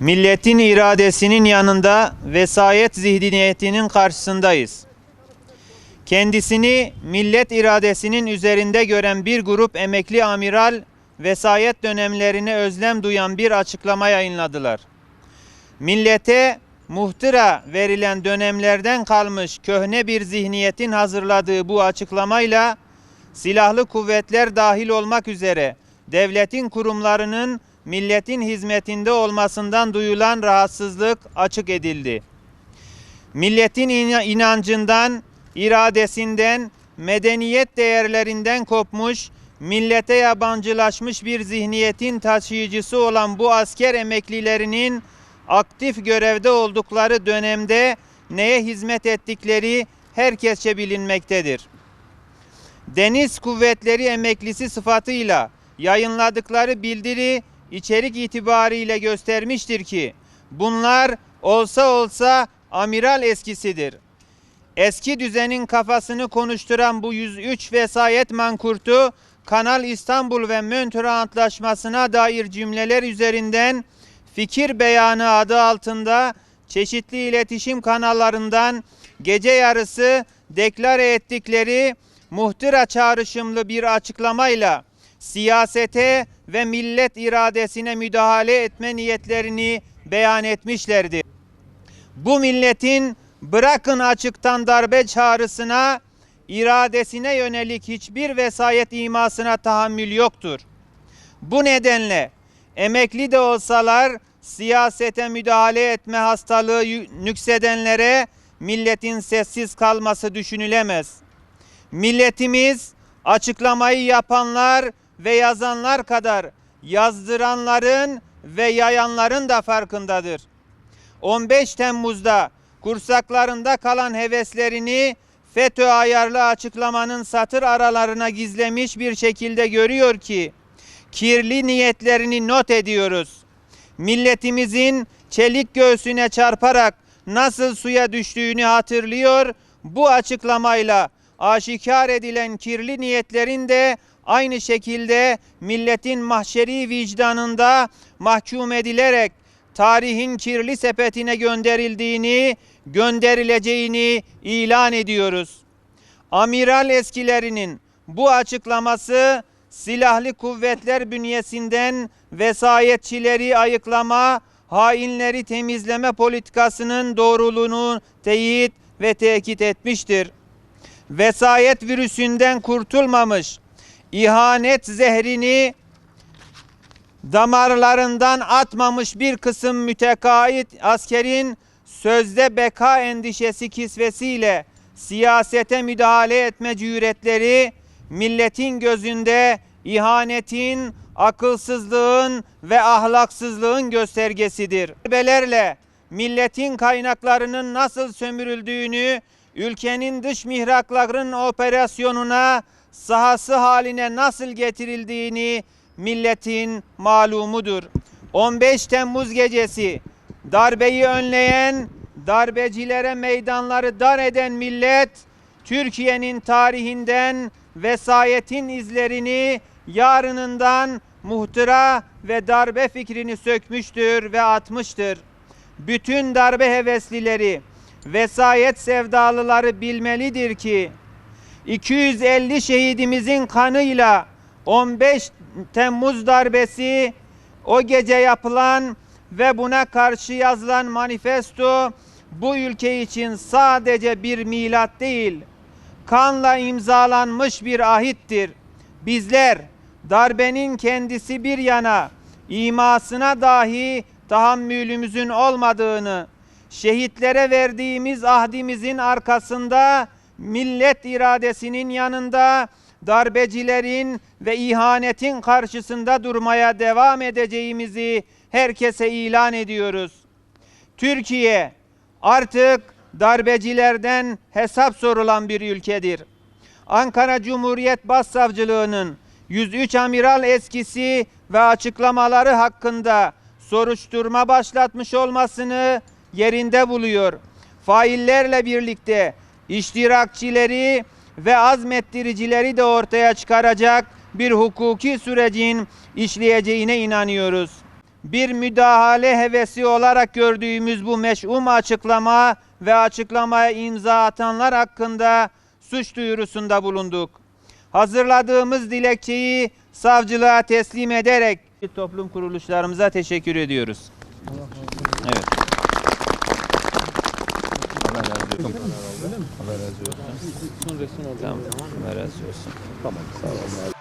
Milletin iradesinin yanında vesayet zihniyetinin karşısındayız. Kendisini millet iradesinin üzerinde gören bir grup emekli amiral vesayet dönemlerine özlem duyan bir açıklama yayınladılar. Millete muhtıra verilen dönemlerden kalmış köhne bir zihniyetin hazırladığı bu açıklamayla silahlı kuvvetler dahil olmak üzere devletin kurumlarının milletin hizmetinde olmasından duyulan rahatsızlık açık edildi. Milletin ina- inancından, iradesinden, medeniyet değerlerinden kopmuş, millete yabancılaşmış bir zihniyetin taşıyıcısı olan bu asker emeklilerinin aktif görevde oldukları dönemde neye hizmet ettikleri herkesçe bilinmektedir. Deniz Kuvvetleri emeklisi sıfatıyla yayınladıkları bildiri içerik itibariyle göstermiştir ki bunlar olsa olsa amiral eskisidir. Eski düzenin kafasını konuşturan bu 103 vesayet mankurtu Kanal İstanbul ve Montreux Antlaşması'na dair cümleler üzerinden fikir beyanı adı altında çeşitli iletişim kanallarından gece yarısı deklare ettikleri muhtıra çağrışımlı bir açıklamayla siyasete ve millet iradesine müdahale etme niyetlerini beyan etmişlerdi. Bu milletin bırakın açıktan darbe çağrısına, iradesine yönelik hiçbir vesayet imasına tahammül yoktur. Bu nedenle emekli de olsalar siyasete müdahale etme hastalığı nüksedenlere milletin sessiz kalması düşünülemez. Milletimiz açıklamayı yapanlar ve yazanlar kadar yazdıranların ve yayanların da farkındadır. 15 Temmuz'da kursaklarında kalan heveslerini FETÖ ayarlı açıklamanın satır aralarına gizlemiş bir şekilde görüyor ki kirli niyetlerini not ediyoruz. Milletimizin çelik göğsüne çarparak nasıl suya düştüğünü hatırlıyor. Bu açıklamayla aşikar edilen kirli niyetlerin de aynı şekilde milletin mahşeri vicdanında mahkum edilerek tarihin kirli sepetine gönderildiğini, gönderileceğini ilan ediyoruz. Amiral eskilerinin bu açıklaması silahlı kuvvetler bünyesinden vesayetçileri ayıklama, hainleri temizleme politikasının doğruluğunu teyit ve tekit etmiştir. Vesayet virüsünden kurtulmamış, ihanet zehrini damarlarından atmamış bir kısım mütekait askerin sözde beka endişesi kisvesiyle siyasete müdahale etme cüretleri milletin gözünde ihanetin, akılsızlığın ve ahlaksızlığın göstergesidir. Darbelerle milletin kaynaklarının nasıl sömürüldüğünü, ülkenin dış mihrakların operasyonuna sahası haline nasıl getirildiğini milletin malumudur. 15 Temmuz gecesi darbeyi önleyen, darbecilere meydanları dar eden millet Türkiye'nin tarihinden vesayetin izlerini yarınından muhtıra ve darbe fikrini sökmüştür ve atmıştır. Bütün darbe heveslileri, vesayet sevdalıları bilmelidir ki 250 şehidimizin kanıyla 15 Temmuz darbesi o gece yapılan ve buna karşı yazılan manifesto bu ülke için sadece bir milat değil, kanla imzalanmış bir ahittir. Bizler darbenin kendisi bir yana imasına dahi tahammülümüzün olmadığını, şehitlere verdiğimiz ahdimizin arkasında millet iradesinin yanında darbecilerin ve ihanetin karşısında durmaya devam edeceğimizi herkese ilan ediyoruz. Türkiye artık darbecilerden hesap sorulan bir ülkedir. Ankara Cumhuriyet Başsavcılığının 103 amiral eskisi ve açıklamaları hakkında soruşturma başlatmış olmasını yerinde buluyor. Faillerle birlikte iştirakçileri ve azmettiricileri de ortaya çıkaracak bir hukuki sürecin işleyeceğine inanıyoruz. bir müdahale hevesi olarak gördüğümüz bu meş'um açıklama ve açıklamaya imza atanlar hakkında suç duyurusunda bulunduk. Hazırladığımız dilekçeyi savcılığa teslim ederek toplum kuruluşlarımıza teşekkür ediyoruz. Evet. Allah razı olsun. Tamam. Allah razı olsun.